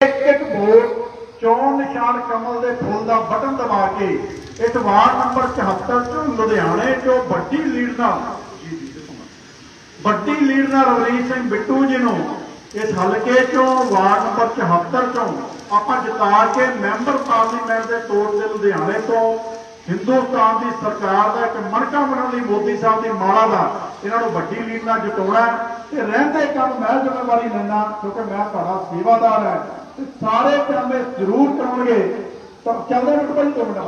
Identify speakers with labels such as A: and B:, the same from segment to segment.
A: ਇੱਕ ਇੱਕ ਵੋਟ ਚੋਣ ਨਿਸ਼ਾਨ ਕਮਲ ਦੇ ਫੁੱਲ ਦਾ ਬਟਨ ਦਬਾ ਕੇ ਇਸ ਵਾਰਡ ਨੰਬਰ 74 ਚੋਂ ਲੁਧਿਆਣੇ ਚੋਂ ਵੱਡੀ ਲੀਡ ਨਾਲ ਵੱਡੀ ਲੀਡ ਨਾਲ ਰਵਨੀਤ ਸਿੰਘ ਬਿੱਟੂ ਜੀ ਨੂੰ ਇਸ ਹਲਕੇ ਚੋਂ ਵਾਰਡ ਨੰਬਰ 74 ਚੋਂ ਆਪਾਂ ਜਿਤਾ ਕੇ ਮੈਂਬਰ ਪਾਰਲੀਮੈਂਟ ਦੇ ਤੌਰ ਤੇ ਲੁਧਿਆਣੇ ਤੋਂ ਹਿੰਦੁਸਤਾਨ ਦੀ ਸਰਕਾਰ ਦਾ ਇੱਕ ਮਣਕਾ ਬਣਨ ਲਈ ਮੋਦੀ ਸਾਹਿਬ ਦੀ ਮਾਲਾ ਦਾ ਇਹਨਾਂ ਨੂੰ ਵੱਡੀ ਲੀਡ ਨਾਲ ਜਿਤਾਉਣਾ ਤੇ ਰਹਿੰਦੇ ਕੰਮ ਮੈਂ ਜ਼ਿੰਮੇਵਾਰੀ ਲੈਣਾ ਕਿਉਂਕਿ ਮੈਂ ਤੁਹਾਡਾ ਸੇਵਾਦਾਰ ਹੈ ਤੇ ਸਾਰੇ ਕੰਮ ਇਹ ਜ਼ਰੂਰ ਕਰਾਉਣਗੇ। ਤਾਂ ਚੱਲਦੇ ਮਿੰਟ ਭਾਈ ਦੋ ਮਿੰਟ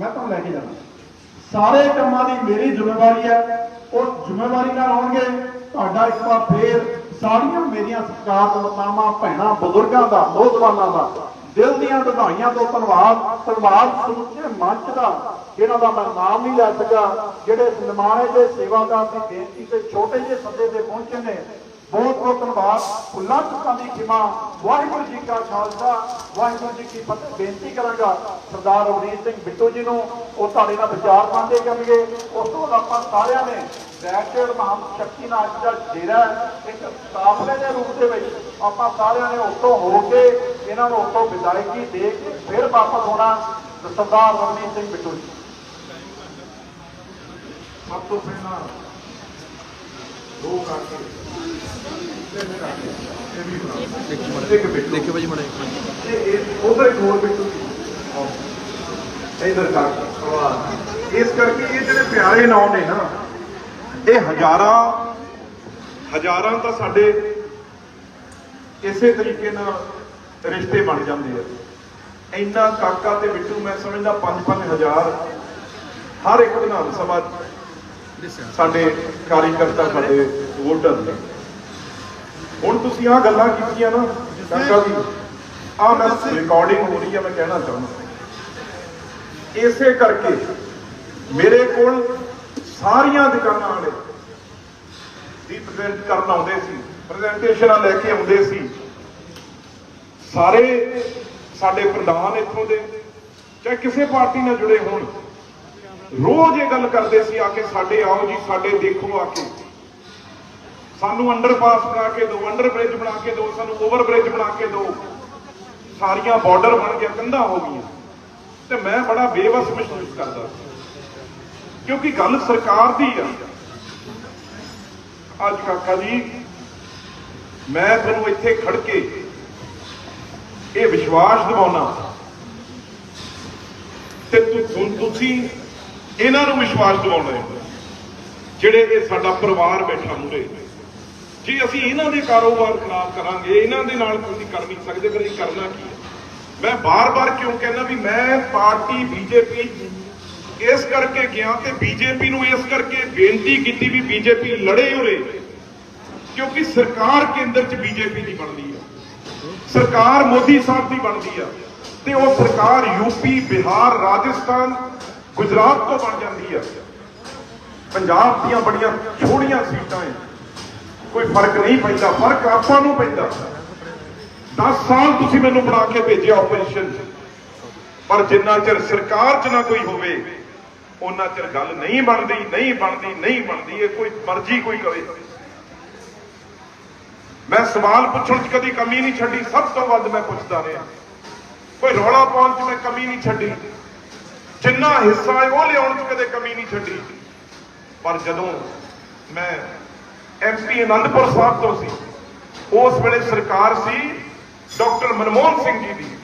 A: ਮੈਂ ਤੁਹਾਨੂੰ ਲੈ ਕੇ ਜਾਣਾ। ਸਾਰੇ ਕੰਮਾਂ ਦੀ ਮੇਰੀ ਜ਼ਿੰਮੇਵਾਰੀ ਹੈ, ਉਹ ਜ਼ਿੰਮੇਵਾਰੀ ਨਾਲ ਆਉਣਗੇ। ਤੁਹਾਡਾ ਇੱਕ ਵਾਰ ਫੇਰ ਸਾਰੀਆਂ ਮੇਰੀਆਂ ਸਰਕਾਰ ਸਤਿਕਾਰਯੋਗਤਾਵਾਂ ਭੈਣਾਂ, ਬਜ਼ੁਰਗਾਂ ਦਾ, ਨੌਜਵਾਨਾਂ ਦਾ ਦਿਲ ਦੀਆਂ ਵਧਾਈਆਂ ਤੋਂ ਧੰਨਵਾਦ। ਧੰਨਵਾਦ ਸਮੁੱਚੇ ਮੰਚ ਦਾ ਜਿਹਨਾਂ ਦਾ ਮੈਂ ਨਾਮ ਨਹੀਂ ਲੈ ਸਕਿਆ, ਜਿਹੜੇ ਨਿਮਾਣੇ ਦੇ ਸੇਵਾਦਾਰ ਦੀ ਬੇਨਤੀ ਤੇ ਛੋਟੇ ਜਿਹੇ ਸੱਦੇ ਤੇ ਪਹੁੰਚੇ ਨੇ। ਬਹੁਤ ਬਹੁਤ ਧੰਨਵਾਦ। ਫੁੱਲਾਂ ਚੁੱਕਾਂ ਦੀ ਖਿਮਾ। ਵਾਹਿਗੁਰੂ ਜੀ ਕਾ ਖਾਲਸਾ। ਵਾਹਿਗੁਰੂ ਜੀ ਕੀ ਫਤਿਹ। ਬੇਨਤੀ ਕਰਾਂਗਾ ਸਰਦਾਰ ਰਵਨੀਤ ਸਿੰਘ ਬਿੱਟੂ ਜੀ ਨੂੰ, ਉਹ ਤੁਹਾਡੇ ਨਾਲ ਵਿਚਾਰ ਸਾਂਝੇ ਕਰਨਗੇ। ਉਸ ਤੋਂ ਬਾਅਦ ਆਪਾਂ ਸਾਰਿਆਂ ਨੇ ਬੈਠੇੜ ਮਹਾਨ ਸ਼ਕਤੀ ਨਾਲ ਦਾ ਡੇਰਾ ਇੱਕ ਕਾਫਲੇ ਦੇ ਰੂਪ ਦੇ ਵਿੱਚ ਆਪਾਂ ਸਾਰਿਆਂ ਨੇ ਉੱਤੋਂ ਹੋ ਕੇ ਇਹਨਾਂ ਨੂੰ ਉੱਤੋਂ ਵਿਦਾਇਗੀ ਦੇ ਕੇ ਫਿਰ ਵਾਪਸ ਹੋਣਾ ਸਰਦਾਰ ਰਵਨੀਤ ਸਿੰਘ ਬਿੱਟੂ ਜੀ। ਸਭ ਤੋਂ ਪਹਿਲਾਂ ਦੋ ਕਰਕੇ ਤਿੰਨ ਕਰਕੇ ਇਹ ਵੀ ਬਣਾ ਇੱਕ ਬਿੱਟੂ।
B: ਦੇਖਿਓ ਭਾਜੀ ਮੜੇ
A: ਤੇ ਇਹ ਉਧਰ ਇੱਕ ਹੋਰ ਬਿੱਟੂ ਸੀ ਇਧਰ ਕਰ ਇਸ ਕਰਕੇ ਇਹ ਜਿਹੜੇ ਪਿਆਰੇ ਨਾਮ ਨੇ ਨਾ ਇਹ ਹਜ਼ਾਰਾਂ ਹਜ਼ਾਰਾਂ ਤਾਂ ਸਾਡੇ ਇਸੇ ਤਰੀਕੇ ਨਾਲ ਰਿਸ਼ਤੇ ਬਣ ਜਾਂਦੇ ਆ। ਇੰਨਾ ਕਾਕਾ ਤੇ ਬਿੱਟੂ ਮੈਂ ਸਮਝਦਾ 5-5000 ਹਰ ਇੱਕ ਵਿਧਾਨ ਸਭਾ ਸਾਡੇ ਕਾਰਜਕਰਤਾ ਸਾਡੇ ਵੋਟਰ ਨੇ ਹੁਣ ਤੁਸੀਂ ਆਹ ਗੱਲਾਂ ਕੀਤੀਆਂ ਨਾ, ਕਾਕਾ ਜੀ, ਆਹ ਮੈਂ ਰਿਕਾਰਡਿੰਗ ਹੋ ਰਹੀ ਹੈ ਮੈਂ ਕਹਿਣਾ ਚਾਹੁੰਦਾ। ਇਸੇ ਕਰਕੇ ਮੇਰੇ ਕੋਲ ਸਾਰੀਆਂ ਦੁਕਾਨਾਂ ਵਾਲੇ ਰਿਪਰੈਜ਼ੈਂਟ ਕਰਨ ਆਉਂਦੇ ਸੀ ਪ੍ਰੈਜੈਂਟੇਸ਼ਨਾਂ ਲੈ ਕੇ ਆਉਂਦੇ ਸੀ। ਸਾਰੇ ਸਾਡੇ ਪ੍ਰਧਾਨ ਇੱਥੋਂ ਦੇ, ਚਾਹੇ ਕਿਸੇ ਪਾਰਟੀ ਨਾਲ ਜੁੜੇ ਹੋਣ, ਰੋਜ਼ ਇਹ ਗੱਲ ਕਰਦੇ ਸੀ ਆ ਕੇ ਸਾਡੇ ਆਓ ਜੀ, ਸਾਡੇ ਦੇਖੋ ਆ ਕੇ। ਸਾਨੂੰ ਅੰਡਰਪਾਸ ਬਣਾ ਕੇ ਦਿਓ ਅੰਡਰ ਬ੍ਰਿਜ ਬਣਾ ਕੇ ਦਿਓ, ਸਾਨੂੰ ਓਵਰ ਬ੍ਰਿਜ ਬਣਾ ਕੇ ਦਿਓ। ਸਾਰੀਆਂ ਬਾਰਡਰ ਬਣ ਗਿਆ, ਕੰਧਾਂ ਹੋ ਗਈਆਂ। ਤੇ ਮੈਂ ਬੜਾ ਬੇਵਸ ਮਹਿਸੂਸ ਕਰਦਾ ਸੀ। ਕਿਉਂਕਿ ਗੱਲ ਸਰਕਾਰ ਦੀ ਆ। ਅੱਜ ਕਾਕਾ ਜੀ, ਮੈਂ ਤੁਹਾਨੂੰ ਇੱਥੇ ਖੜ ਕੇ ਇਹ ਵਿਸ਼ਵਾਸ ਦਿਵਾਉਣਾ। ਤੇ ਤੁਸੀਂ ਇਹਨਾਂ ਨੂੰ ਵਿਸ਼ਵਾਸ ਦਿਵਾਉਣਾ ਜਿਹੜੇ ਇਹ ਸਾਡਾ ਪਰਿਵਾਰ ਬੈਠਾ ਮੂਰੇ ਜੇ ਅਸੀਂ ਇਹਨਾਂ ਦੇ ਕਾਰੋਬਾਰ ਖਰਾਬ ਕਰਾਂਗੇ, ਇਹਨਾਂ ਦੇ ਨਾਲ ਤੁਸੀਂ ਕਰ ਨਹੀਂ ਸਕਦੇ, ਫਿਰ ਇਹ ਕਰਨਾ ਕੀ ਹੈ ਮੈਂ ਬਾਰ-ਬਾਰ ਕਿਉਂ ਕਹਿੰਦਾ ਵੀ ਮੈਂ ਪਾਰਟੀ, ਬੀਜੇਪੀ ਇਸ ਕਰਕੇ ਗਿਆ ਤੇ ਬੀਜੇਪੀ ਨੂੰ ਇਸ ਕਰਕੇ ਬੇਨਤੀ ਕੀਤੀ ਵੀ ਬੀਜੇਪੀ ਲੜੇ ਉਰੇ, ਕਿਉਂਕਿ ਸਰਕਾਰ ਕੇਂਦਰ 'ਚ ਬੀਜੇਪੀ ਦੀ ਬਣਦੀ ਆ। ਸਰਕਾਰ ਮੋਦੀ ਸਾਹਿਬ ਦੀ ਬਣਦੀ ਆ ਤੇ ਉਹ ਸਰਕਾਰ ਯੂਪੀ ਬਿਹਾਰ, ਰਾਜਸਥਾਨ, ਗੁਜਰਾਤ ਤੋਂ ਬਣ ਜਾਂਦੀ ਆ। ਪੰਜਾਬ ਦੀਆਂ ਬੜੀਆਂ ਛੋੜੀਆਂ ਸੀਟਾਂ ਐ। ਕੋਈ ਫ਼ਰਕ ਨਹੀਂ ਪੈਂਦਾ, ਫ਼ਰਕ ਆਪਾਂ ਨੂੰ ਪੈਂਦਾ। 10 ਸਾਲ ਤੁਸੀਂ ਮੈਨੂੰ ਬਣਾ ਕੇ ਭੇਜਿਆ ਆਪੋਜੀਸ਼ਨ ਪਰ ਜਿੰਨਾ ਚਿਰ ਸਰਕਾਰ 'ਚ ਨਾ ਕੋਈ ਹੋਵੇ ਉਹਨਾਂ ਚਿਰ ਗੱਲ ਨਹੀਂ ਬਣਦੀ ਨਹੀਂ ਬਣਦੀ ਨਹੀਂ ਬਣਦੀ, ਇਹ ਕੋਈ ਮਰਜ਼ੀ ਕੋਈ ਕਰੇ। ਮੈਂ ਸਵਾਲ ਪੁੱਛਣ 'ਚ ਕਦੀ ਕਮੀ ਨਹੀਂ ਛੱਡੀ, ਸਭ ਤੋਂ ਵੱਧ ਮੈਂ ਪੁੱਛਦਾ ਰਿਹਾ। ਕੋਈ ਰੌਲਾ ਪਾਉਣ 'ਚ ਮੈਂ ਕਮੀ ਨਹੀਂ ਛੱਡੀ। ਜਿੰਨਾ ਹਿੱਸਾ ਹੈ ਉਹ ਲਿਆਉਣ 'ਚ ਕਦੇ ਕਮੀ ਨਹੀਂ ਛੱਡੀ। ਪਰ ਜਦੋਂ ਮੈਂ ਐਮਪੀ ਅਨੰਦਪੁਰ ਸਾਹਿਬ ਤੋਂ ਸੀ, ਉਸ ਵੇਲੇ ਸਰਕਾਰ ਸੀ ਡਾਕਟਰ ਮਨਮੋਹਨ ਸਿੰਘ ਜੀ ਦੀ।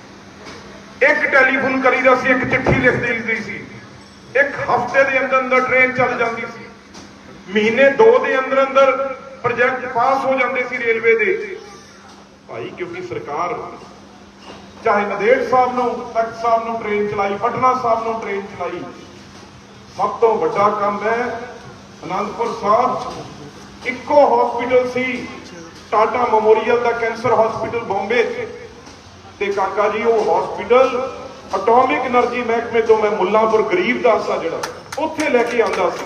A: ਇੱਕ ਟੈਲੀਫੋਨ ਕਰੀਦਾ ਸੀ, ਇੱਕ ਚਿੱਠੀ ਲਿਖ ਦੇਈਦੀ ਸੀ। ਇੱਕ ਹਫ਼ਤੇ ਦੇ ਅੰਦਰ ਅੰਦਰ ਟ੍ਰੇਨ ਚੱਲ ਜਾਂਦੀ ਸੀ। ਮਹੀਨੇ ਦੋ ਦੇ ਅੰਦਰ ਅੰਦਰ ਪ੍ਰੋਜੈਕਟ ਪਾਸ ਹੋ ਜਾਂਦੇ ਸੀ ਰੇਲਵੇ ਦੇ। ਭਾਈ, ਕਿਉਂਕਿ ਸਰਕਾਰ ਚਾਹੇ ਨਦੇੜ ਸਾਹਿਬ ਨੂੰ, ਤਖਤ ਸਾਹਿਬ ਨੂੰ ਟ੍ਰੇਨ ਚਲਾਈ, ਪਟਨਾ ਸਾਹਿਬ ਨੂੰ ਟ੍ਰੇਨ ਚਲਾਈ, ਸਭ ਤੋਂ ਵੱਡਾ ਕੰਮ ਹੈ ਅਨੰਦਪੁਰ ਸਾਹਿਬ ਇੱਕੋ ਹਸਪੀਟਲ ਸੀ, ਟਾਟਾ ਮੈਮੋਰੀਅਲ ਦਾ ਕੈਂਸਰ ਹਸਪੀਟਲ ਬੰਬੇ 'ਚ। ਤੇ ਕਾਕਾ ਜੀ, ਉਹ ਹਸਪੀਟਲ ਅਟੋਮਿਕ એનર્ਜੀ ਮਹਿਕਮੇ ਤੋਂ ਮੈਂ ਮੁੱਲਾਂਪੁਰ ਗਰੀਬ ਦਾ ਸਾ ਜਿਹੜਾ, ਉੱਥੇ ਲੈ ਕੇ ਆਂਦਾ ਸੀ।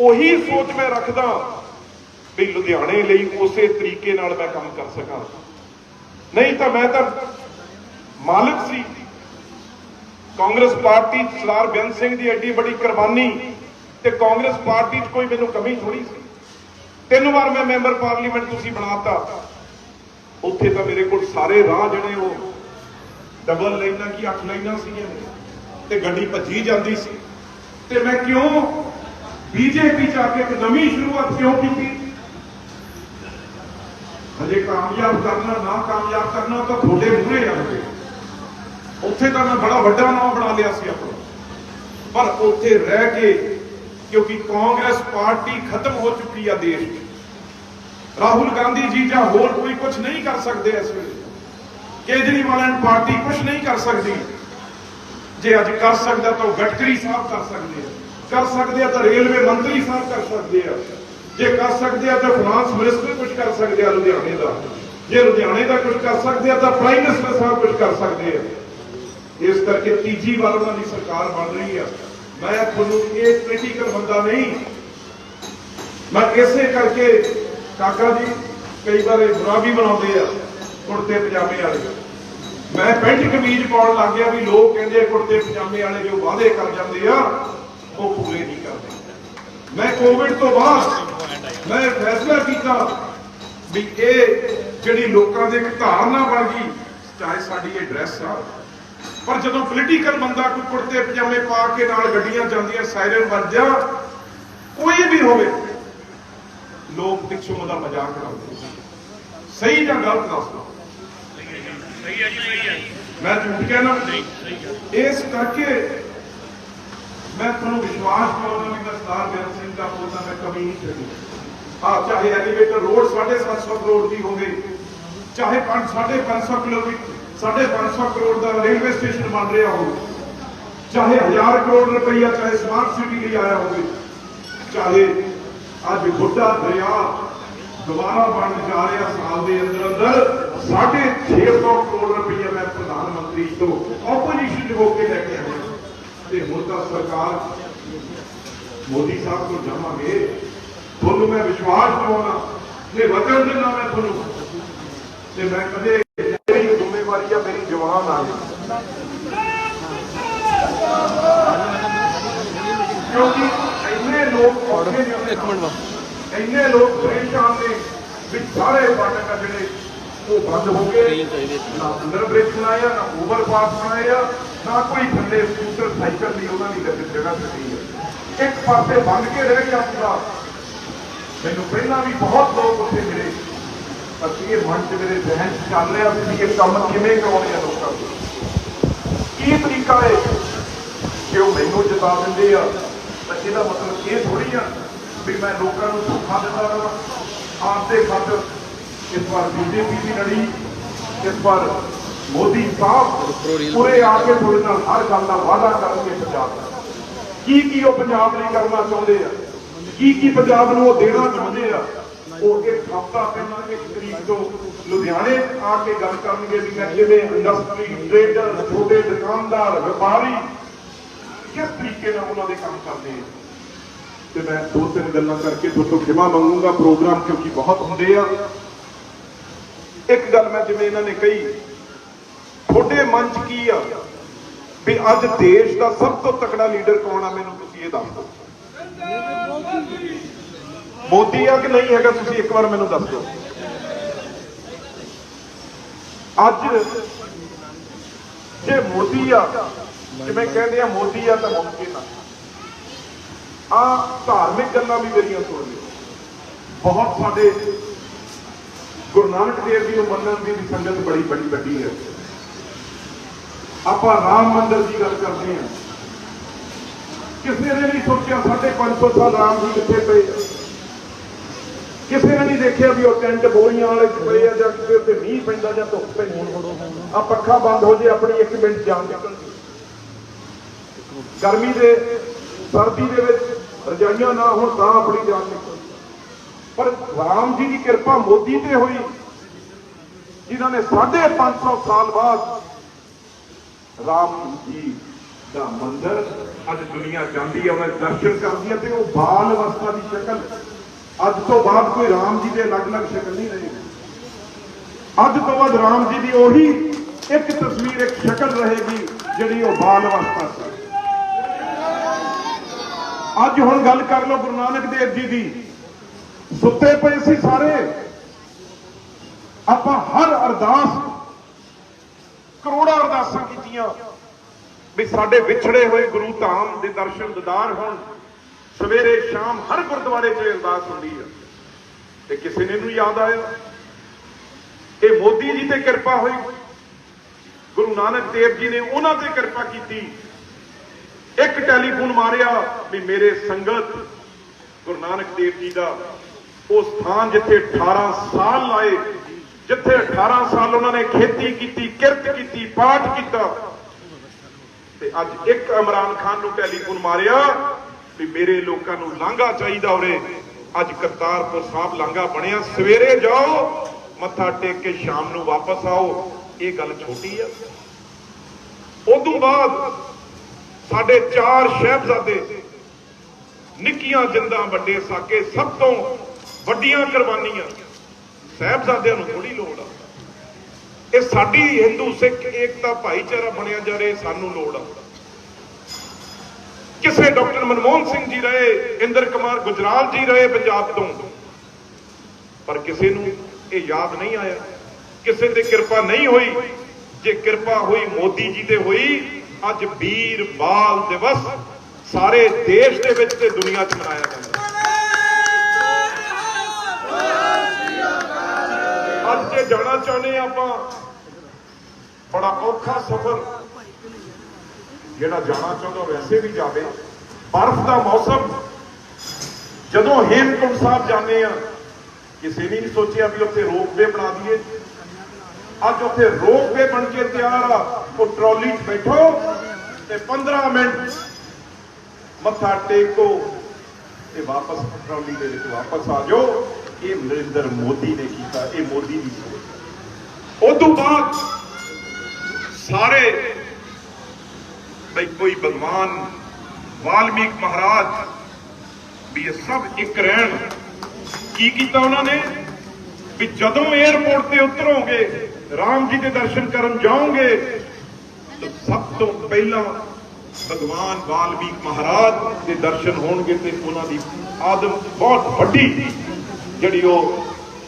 A: ਉਹੀ ਸੋਚ ਮੈਂ ਰੱਖਦਾ ਵੀ ਲੁਧਿਆਣੇ ਲਈ ਉਸੇ ਤਰੀਕੇ ਨਾਲ ਮੈਂ ਕੰਮ ਕਰ ਸਕਾਂ। ਨਹੀਂ ਤਾਂ ਮੈਂ ਤਾਂ ਮਾਲਕ ਸੀ। ਕਾਂਗਰਸ ਪਾਰਟੀ ਸਰਦਾਰ ਬਿਆਨ ਸਿੰਘ ਦੀ ਐਡੀ ਵੱਡੀ ਕੁਰਬਾਨੀ ਤੇ ਕਾਂਗਰਸ ਪਾਰਟੀ 'ਚ ਕੋਈ ਮੈਨੂੰ ਕਮੀ ਥੋੜੀ ਸੀ। ਤਿੰਨ ਵਾਰ ਮੈਂ ਮੈਂਬਰ ਪਾਰਲੀਮੈਂਟ ਤੁਸੀਂ ਬਣਾਤਾ। ਉੱਥੇ ਤਾਂ ਮੇਰੇ ਕੋਲ ਸਾਰੇ ਰਾਹ ਜਿਹੜੇ ਉਹ ਡਬਲ ਲਾਈਨਾਂ ਕੀ ਅੱਠ ਲਾਈਨਾਂ ਸੀਗੀਆਂ ਤੇ ਗੱਡੀ ਭੱਜੀ ਜਾਂਦੀ ਸੀ ਤੇ ਮੈਂ ਕਿਉਂ ਬੀਜੇਪੀ ਚ ਆ ਕੇ ਇੱਕ ਨਵੀਂ ਸ਼ੁਰੂਆਤ ਕਿਉਂ ਕੀਤੀ ਹਜੇ ਕਾਮਯਾਬ ਕਰਨਾ ਨਾ ਕਾਮਯਾਬ ਕਰਨਾ ਉਹ ਤਾਂ ਤੁਹਾਡੇ ਮੂਹਰੇ ਆ ਉੱਥੇ ਤਾਂ ਮੈਂ ਬੜਾ ਵੱਡਾ ਨਾਮ ਬਣਾ ਲਿਆ ਸੀ ਆਪਣਾ ਪਰ ਉੱਥੇ ਰਹਿ ਕੇ ਕਿਉਂਕਿ ਕਾਂਗਰਸ ਪਾਰਟੀ ਖਤਮ ਹੋ ਚੁੱਕੀ ਆ ਦੇਸ਼ 'ਚ ਰਾਹੁਲ ਗਾਂਧੀ ਜੀ ਜਾਂ ਹੋਰ ਕੋਈ ਕੁਝ ਨਹੀਂ ਕਰ ਸਕਦੇ ਇਸ ਵੇਲੇ ਕੇਜਰੀਵਾਲ ਐਂਡ ਪਾਰਟੀ ਕੁਝ ਨਹੀਂ ਕਰ ਸਕਦੀ। ਜੇ ਅੱਜ ਕਰ ਸਕਦਾ ਤਾਂ ਉਹ ਗਡਕਰੀ ਸਾਹਿਬ ਕਰ ਸਕਦੇ ਆ। ਕਰ ਸਕਦੇ ਆ ਤਾਂ ਰੇਲਵੇ ਮੰਤਰੀ ਸਾਹਿਬ ਕਰ ਸਕਦੇ ਆ। ਜੇ ਕਰ ਸਕਦੇ ਆ ਤਾਂ ਫਾਈਨਾਂਸ ਮਿਨਿਸਟਰ ਕੁਝ ਕਰ ਸਕਦੇ ਆ ਲੁਧਿਆਣੇ ਦਾ। ਜੇ ਲੁਧਿਆਣੇ ਦਾ ਕੁਝ ਕਰ ਸਕਦੇ ਆ ਤਾਂ ਪ੍ਰਾਈਮ ਮਿਨਿਸਟਰ ਸਾਹਿਬ ਕੁਝ ਕਰ ਸਕਦੇ ਆ। ਇਸ ਕਰਕੇ ਤੀਜੀ ਵਾਰ ਉਹਨਾਂ ਦੀ ਸਰਕਾਰ ਬਣ ਰਹੀ ਆ। ਮੈਂ ਤੁਹਾਨੂੰ ਇਹ ਪੋਲੀਟੀਕਲ ਬੰਦਾ ਨਹੀਂ। ਮੈਂ ਇਸੇ ਕਰਕੇ ਕਾਕਾ ਜੀ ਕਈ ਵਾਰ ਇਹ ਬੁਰਾ ਵੀ ਬਣਾਉਂਦੇ ਆ। ਕੁੜਤੇ ਪਜਾਮੇ ਵਾਲੇ। ਮੈਂ ਪੈਂਟ ਕਮੀਜ਼ ਪਾਉਣ ਲੱਗ ਗਿਆ ਵੀ ਲੋਕ ਕਹਿੰਦੇ ਆ ਕੁੜਤੇ ਪਜਾਮੇ ਵਾਲੇ ਜੋ ਵਾਅਦੇ ਕਰ ਜਾਂਦੇ ਆ, ਉਹ ਪੂਰੇ ਨਹੀਂ ਕਰਦੇ। ਮੈਂ ਕੋਵਿਡ ਤੋਂ ਬਾਅਦ ਮੈਂ ਫੈਸਲਾ ਕੀਤਾ ਵੀ ਇਹ ਜਿਹੜੀ ਲੋਕਾਂ ਦੇ ਇੱਕ ਧਾਰਨਾ ਬਣ ਗਈ, ਚਾਹੇ ਸਾਡੀ ਇਹ ਡਰੈਸ ਆ, ਪਰ ਜਦੋਂ ਪੋਲੀਟੀਕਲ ਬੰਦਾ ਕੋਈ ਕੁੜਤੇ ਪਜਾਮੇ ਪਾ ਕੇ ਨਾਲ ਗੱਡੀਆਂ ਜਾਂਦੀਆਂ ਸਾਇਰਨ ਵੱਜਾ ਕੋਈ ਵੀ ਹੋਵੇ, ਲੋਕ ਪਿੱਛੋਂ ਉਹਦਾ ਮਜ਼ਾਕ ਉਡਾਉਂਦੇ ਸਹੀ ਜਾਂ ਗਲਤ ਦੱਸਦਾ?
C: ਸਹੀ ਹੈ ਜੀ ਸਹੀ ਹੈ
A: ਮੈਂ ਝੂਠ ਕਹਿਣਾ। ਇਸ ਕਰਕੇ ਮੈਂ ਤੁਹਾਨੂੰ ਵਿਸ਼ਵਾਸ ਕਰਾਉਣਾ ਵੀ ਮੈਂ ਸਰਦਾਰ ਬੇਅੰਤ ਸਿੰਘ ਦਾ ਬੋਲਦਾ ਮੈਂ ਕਮੀ ਨਹੀਂ ਛੱਡੀ ਆ ਚਾਹੇ ਐਲੀਵੇਟਰ ਰੋਡ 750 ਕਰੋੜ ਦੀ ਹੋਵੇ, ਚਾਹੇ 5 550 ਕਿਲੋਮੀਟਰ 550 ਕਰੋੜ ਦਾ ਰੇਲਵੇ ਸਟੇਸ਼ਨ ਬਣ ਰਿਹਾ ਹੋਵੇ, ਚਾਹੇ 1000 ਕਰੋੜ ਰੁਪਈਆ ਚਾਹੇ ਸਮਾਰਟ ਸਿਟੀ ਲਈ ਆਇਆ ਹੋਵੇ, ਚਾਹੇ ਅੱਜ ਗੁੱਡਾ ਦਰਿਆ ਦੁਬਾਰਾ ਬਣ ਜਾ ਰਿਹਾ ਸਾਲ ਦੇ ਅੰਦਰ ਅੰਦਰ। 650 ਕਰੋੜ ਰੁਪਈਆ ਮੈਂ ਪ੍ਰਧਾਨ ਮੰਤਰੀ ਤੋਂ ਆਪੋਜੀਸ਼ਨ ਚ ਕੇ ਲੈ ਕੇ ਆਇਆ। ਤੇ ਹੁਣ ਤਾਂ ਸਰਕਾਰ ਮੋਦੀ ਸਾਹਿਬ ਕੋਲ ਜਾਵਾਂਗੇ। ਤੁਹਾਨੂੰ ਮੈਂ ਵਿਸ਼ਵਾਸ ਦਿਵਾਉਣਾ ਤੇ ਵਚਨ ਦਿੰਦਾ ਮੈਂ ਤੁਹਾਨੂੰ। ਤੇ ਮੈਂ ਕਦੇ ਮੇਰੀ ਜ਼ਿੰਮੇਵਾਰੀ ਆ ਮੇਰੀ ਜਵਾਨ ਆ ਕਿਉਂਕਿ ਇੰਨੇ ਲੋਕ ਔਖੇ ਨੇ। ਇੱਕ ਮਿੰਟ ਇੰਨੇ ਲੋਕ ਪਰੇਸ਼ਾਨ ਨੇ ਵੀ ਸਾਰੇ ਫਾਟਕ ਆ ਜਿਹੜੇ ਉਹ ਬੰਦ ਹੋ ਗਏ। ਨਾ ਅੰਦਰ ਬ੍ਰਿਜ ਬਣਾਇਆ ਨਾ ਓਵਰ ਪਾਸ ਬਣਾਇਆ ਨਾ ਕੋਈ ਥੱਲੇ ਸਕੂਟਰ ਸਾਈਕਲ ਦੀ ਉਹਨਾਂ ਦੀ ਲੱਗ ਜਗ੍ਹਾ ਛੱਡੀ ਹੈ। ਇੱਕ ਪਾਸੇ ਬੰਦ ਕੇ ਰਹਿ ਗਿਆ ਪੂਰਾ। ਮੈਨੂੰ ਪਹਿਲਾਂ ਵੀ ਬਹੁਤ ਲੋਕ ਉੱਥੇ ਮਿਲੇ। ਅਸੀਂ ਇਹ ਮਨ ਚ ਮੇਰੇ ਜ਼ਹਿਨ ਚ ਚੱਲ ਰਿਹਾ ਸੀ ਕਿ ਇਹ ਕੰਮ ਕਿਵੇਂ ਕਰਾਉਣੇ ਆ ਲੋਕਾਂ ਨੂੰ ਕੀ ਤਰੀਕਾ ਹੈ ਕਿ ਉਹ ਮੈਨੂੰ ਜਿਤਾ ਦਿੰਦੇ ਆ? ਤਾਂ ਇਹਦਾ ਮਤਲਬ ਇਹ ਥੋੜੀ ਆ ਵੀ ਮੈਂ ਲੋਕਾਂ ਨੂੰ ਧੋਖਾ ਦਿੰਦਾ ਰਹਾਂ। ਆਪਦੇ ਖਾਤਰ ਇਸ ਵਾਰ ਬੀਜੇਪੀ ਦੀ ਲੜੀ, ਇਸ ਵਾਰ ਮੋਦੀ ਸਾਹਿਬ ਪੂਰੇ ਆ ਕੇ ਤੁਹਾਡੇ ਨਾਲ ਹਰ ਗੱਲ ਦਾ ਵਾਅਦਾ ਕਰਨਗੇ ਪੰਜਾਬ ਕੀ ਕੀ ਉਹ ਪੰਜਾਬ ਲਈ ਕਰਨਾ ਚਾਹੁੰਦੇ ਆ? ਕੀ ਕੀ ਪੰਜਾਬ ਨੂੰ ਉਹ ਦੇਣਾ ਚਾਹੁੰਦੇ ਆ? ਉਹ ਇੱਕ ਹਫਤਾ ਪਹਿਲਾਂ ਇੱਕ ਤਰੀਕ ਤੋਂ ਲੁਧਿਆਣੇ ਆ ਕੇ ਗੱਲ ਕਰਨਗੇ ਵੀ ਮੈਂ ਕਿਵੇਂ ਇੰਡਸਟਰੀ ਟ੍ਰੇਡਰ ਛੋਟੇ ਦੁਕਾਨਦਾਰ, ਵਪਾਰੀ ਕਿਸ ਤਰੀਕੇ ਨਾਲ ਉਹਨਾਂ ਦੇ ਕੰਮ ਕਰਦੇ ਆ? ਤੇ ਮੈਂ ਦੋ ਤਿੰਨ ਗੱਲਾਂ ਕਰਕੇ ਤੁਹਾਨੂੰ ਖਿਮਾ ਮੰਗੂੰਗਾ। ਪ੍ਰੋਗਰਾਮ ਕਿਉਂਕਿ ਬਹੁਤ ਹੁੰਦੇ ਆ। ਇੱਕ ਗੱਲ ਮੈਂ ਜਿਵੇਂ ਇਹਨਾਂ ਨੇ ਕਹੀ, ਤੁਹਾਡੇ ਮਨ 'ਚ ਕੀ ਆ? ਵੀ ਅੱਜ ਦੇਸ਼ ਦਾ ਸਭ ਤੋਂ ਤਕੜਾ ਲੀਡਰ ਕੌਣ ਆ, ਮੈਨੂੰ ਤੁਸੀਂ ਇਹ ਦੱਸ ਦਿਓ। ਮੋਦੀ ਆ ਕਿ ਨਹੀਂ ਹੈਗਾ, ਤੁਸੀਂ ਇੱਕ ਵਾਰ ਮੈਨੂੰ ਦੱਸ ਦਿਓ। ਅੱਜ ਜੇ ਮੋਦੀ ਆ, ਜਿਵੇਂ ਕਹਿੰਦੇ ਆ, ਮੋਦੀ ਆ ਤਾਂ ਮੁਮਕਿਨ ਆ। ਆ ਧਾਰਮਿਕ ਗੱਲਾਂ ਵੀ ਮੇਰੀਆਂ ਸੁਣ ਲਿਓ। ਬਹੁਤ ਸਾਡੇ ਗੁਰੂ ਨਾਨਕ ਦੇਵ ਜੀ ਨੂੰ ਮੰਨਣ ਦੀ ਵੀ ਸੰਗਤ ਬੜੀ ਬੜੀ ਵੱਡੀ ਹੈ। ਆਪਾਂ ਰਾਮ ਮੰਦਰ ਦੀ ਗੱਲ ਕਰਦੇ ਹਾਂ। ਕਿਸੇ ਨੇ ਨਹੀਂ ਸੋਚਿਆ 550 ਸਾਲ ਰਾਮ ਜੀ ਕਿੱਥੇ ਪਏ ਕਿਸੇ ਨੇ ਨਹੀਂ ਦੇਖਿਆ ਵੀ ਉਹ ਟੈਂਟ ਬੋਰੀਆਂ ਵਾਲੇ 'ਚ ਪਏ ਆ ਜਾਂ ਕਿਸੇ ਉੱਤੇ ਮੀਂਹ ਪੈਂਦਾ ਜਾਂ ਧੁੱਪ ਪੈਂਦੀ ਆ ਪੱਖਾ ਬੰਦ ਹੋ ਜੇ, ਆਪਣੀ ਇੱਕ ਮਿੰਟ ਜਾਨ ਨਿਕਲ ਗਰਮੀ ਦੇ, ਸਰਦੀ ਦੇ ਵਿੱਚ ਰਜਾਈਆਂ ਨਾ ਹੋਣ ਤਾਂ ਆਪਣੀ ਜਾਨ ਨਿਕਲ ਪਰ ਰਾਮ ਜੀ ਦੀ ਕਿਰਪਾ ਮੋਦੀ ਤੇ ਹੋਈ। ਜਿਨ੍ਹਾਂ ਨੇ 550 ਸਾਲ ਬਾਅਦ ਰਾਮ ਜੀ ਦਾ ਮੰਦਰ ਅੱਜ ਦੁਨੀਆ ਜਾਂਦੀ ਹੈ, ਉਹਨਾਂ ਦੇ ਦਰਸ਼ਨ ਕਰਦੀ ਹੈ ਤੇ ਉਹ ਬਾਲ ਅਵਸਥਾ ਦੀ ਸ਼ਕਲ ਅੱਜ ਤੋਂ ਬਾਅਦ ਕੋਈ ਰਾਮ ਜੀ ਦੇ ਅਲੱਗ-ਅਲੱਗ ਸ਼ਕਲ ਨਹੀਂ ਰਹੇਗੀ। ਅੱਜ ਤੋਂ ਬਾਅਦ ਰਾਮ ਜੀ ਦੀ ਉਹੀ ਇੱਕ ਤਸਵੀਰ, ਇੱਕ ਸ਼ਕਲ ਰਹੇਗੀ ਜਿਹੜੀ ਉਹ ਬਾਲ ਅਵਸਥਾ ਸੀ। ਅੱਜ ਹੁਣ ਗੱਲ ਕਰ ਲਓ ਗੁਰੂ ਨਾਨਕ ਦੇਵ ਜੀ ਦੀ। ਸੁੱਤੇ ਪਏ ਸੀ ਸਾਰੇ। ਆਪਾਂ ਹਰ ਅਰਦਾਸ, ਕਰੋੜਾਂ ਅਰਦਾਸਾਂ ਕੀਤੀਆਂ ਵੀ ਸਾਡੇ ਵਿਛੜੇ ਹੋਏ ਗੁਰੂ ਧਾਮ ਦੇ ਦਰਸ਼ਨ ਦਿਦਾਰ ਹੋਣ। ਸਵੇਰੇ ਸ਼ਾਮ ਹਰ ਗੁਰਦੁਆਰੇ 'ਚ ਇਹ ਅਰਦਾਸ ਹੁੰਦੀ ਆ। ਤੇ ਕਿਸੇ ਨੇ ਨੂੰ ਯਾਦ ਆਇਆ? ਇਹ ਮੋਦੀ ਜੀ ਤੇ ਕਿਰਪਾ ਹੋਈ। ਗੁਰੂ ਨਾਨਕ ਦੇਵ ਜੀ ਨੇ ਉਹਨਾਂ ਤੇ ਕਿਰਪਾ ਕੀਤੀ। ਇੱਕ ਟੈਲੀਫੋਨ ਮਾਰਿਆ ਵੀ ਮੇਰੇ ਸੰਗਤ ਗੁਰੂ ਨਾਨਕ ਦੇਵ ਜੀ ਦਾ, ਉਹ ਸਥਾਨ ਜਿੱਥੇ 18 ਸਾਲ ਲਾਏ, ਜਿੱਥੇ 18 ਸਾਲ ਉਹਨਾਂ ਨੇ ਖੇਤੀ ਕੀਤੀ, ਕਿਰਤ ਕੀਤੀ, ਪਾਠ ਕੀਤਾ। ਤੇ ਅੱਜ ਇੱਕ ਇਮਰਾਨ ਖਾਨ ਨੂੰ ਟੈਲੀਫੋਨ ਮਾਰਿਆ ਵੀ ਮੇਰੇ ਲੋਕਾਂ ਨੂੰ ਲਾਂਘਾ ਚਾਹੀਦਾ ਉਰੇ ਅੱਜ ਕਰਤਾਰਪੁਰ ਸਾਹਿਬ ਲਾਂਘਾ ਬਣਿਆ। ਸਵੇਰੇ ਜਾਓ, ਮੱਥਾ ਟੇਕ ਕੇ ਸ਼ਾਮ ਨੂੰ ਵਾਪਸ ਆਓ। ਇਹ ਗੱਲ ਛੋਟੀ ਆ। ਉਦੋਂ ਬਾਅਦ ਸਾਡੇ ਚਾਰ ਸ਼ਹਿਬਜ਼ਾਦੇ ਨਿੱਕੀਆਂ ਜਿੰਦਾਂ ਵੱਡੇ ਸਾਕੇ ਸਭ ਤੋਂ ਵੱਡੀਆਂ ਕੁਰਬਾਨੀਆਂ। ਸਾਹਿਬਜ਼ਾਦਿਆਂ ਨੂੰ ਥੋੜੀ ਲੋੜ ਆ। ਇਹ ਸਾਡੀ ਹਿੰਦੂ, ਸਿੱਖ, ਏਕਤਾ, ਭਾਈਚਾਰਾ ਬਣਿਆ ਜਾ ਰਿਹਾ ਸਾਨੂੰ ਲੋੜ ਆ। ਕਿਸੇ ਡਾਕਟਰ ਮਨਮੋਹਨ ਸਿੰਘ ਜੀ ਰਹੇ, ਇੰਦਰ ਕੁਮਾਰ ਗੁਜਰਾਲ ਜੀ ਰਹੇ ਪੰਜਾਬ ਤੋਂ, ਪਰ ਕਿਸੇ ਨੂੰ ਇਹ ਯਾਦ ਨਹੀਂ ਆਇਆ। ਕਿਸੇ ਤੇ ਕਿਰਪਾ ਨਹੀਂ ਹੋਈ। ਜੇ ਕਿਰਪਾ ਹੋਈ ਮੋਦੀ ਜੀ ਤੇ ਹੋਈ ਅੱਜ ਵੀਰ ਬਾਲ ਦਿਵਸ ਸਾਰੇ ਦੇਸ਼ ਦੇ ਵਿੱਚ ਤੇ ਦੁਨੀਆ 'ਚ ਮਨਾਇਆ ਜਾਂਦਾ ਅੱਜ ਜੇ ਜਾਣਾ ਚਾਹੁੰਦੇ ਹਾਂ ਆਪਾਂ, ਬੜਾ ਔਖਾ ਸਫ਼ਰ। ਜਿਹੜਾ ਜਾਣਾ ਚਾਹੁੰਦਾ ਵੈਸੇ ਵੀ ਜਾਵੇ। ਬਰਫ਼ ਦਾ ਮੌਸਮ। ਜਦੋਂ ਹੇਮਕੁੰਟ ਸਾਹਿਬ ਜਾਂਦੇ ਆ ਕਿਸੇ ਨੇ ਨਹੀਂ ਸੋਚਿਆ ਵੀ ਉੱਥੇ ਰੋਪਵੇ ਬਣਾ ਦਈਏ। ਅੱਜ ਉੱਥੇ ਰੋਪਵੇ ਬਣ ਕੇ ਤਿਆਰ ਆ। ਉਹ ਟਰਾਲੀ 'ਚ ਬੈਠੋ। ਤੇ 15 ਮਿੰਟ ਮੱਥਾ ਟੇਕੋ ਤੇ ਵਾਪਸ ਟਰਾਲੀ ਦੇ ਵਿੱਚ ਵਾਪਸ ਆ ਜਾਓ। ਇਹ ਨਰਿੰਦਰ ਮੋਦੀ ਨੇ ਕੀਤਾ, ਇਹ ਮੋਦੀ ਦੀ ਸੋਚ। ਉਸ ਤੋਂ ਬਾਅਦ ਸਾਰੇ ਬਈ ਕੋਈ ਭਗਵਾਨ ਵਾਲਮੀਕ ਮਹਾਰਾਜ ਵੀ ਇਹ ਸਭ ਇੱਕ ਰਹਿਣ। ਕੀ ਕੀਤਾ ਉਹਨਾਂ ਨੇ? ਵੀ ਜਦੋਂ 에ਅਰਪੋਰਟ ਤੇ ਉਤਰੋਗੇ, ਰਾਮ ਜੀ ਦੇ ਦਰਸ਼ਨ ਕਰਨ ਜਾਓਗੇ ਸਭ ਤੋਂ ਪਹਿਲਾਂ ਭਗਵਾਨ ਵਾਲਮੀਕ ਮਹਾਰਾਜ ਦੇ ਦਰਸ਼ਨ ਹੋਣਗੇ ਤੇ ਉਹਨਾਂ ਦੀ ਆਦਮ ਬਹੁਤ ਵੱਡੀ ਜਿਹੜੀ ਉਹ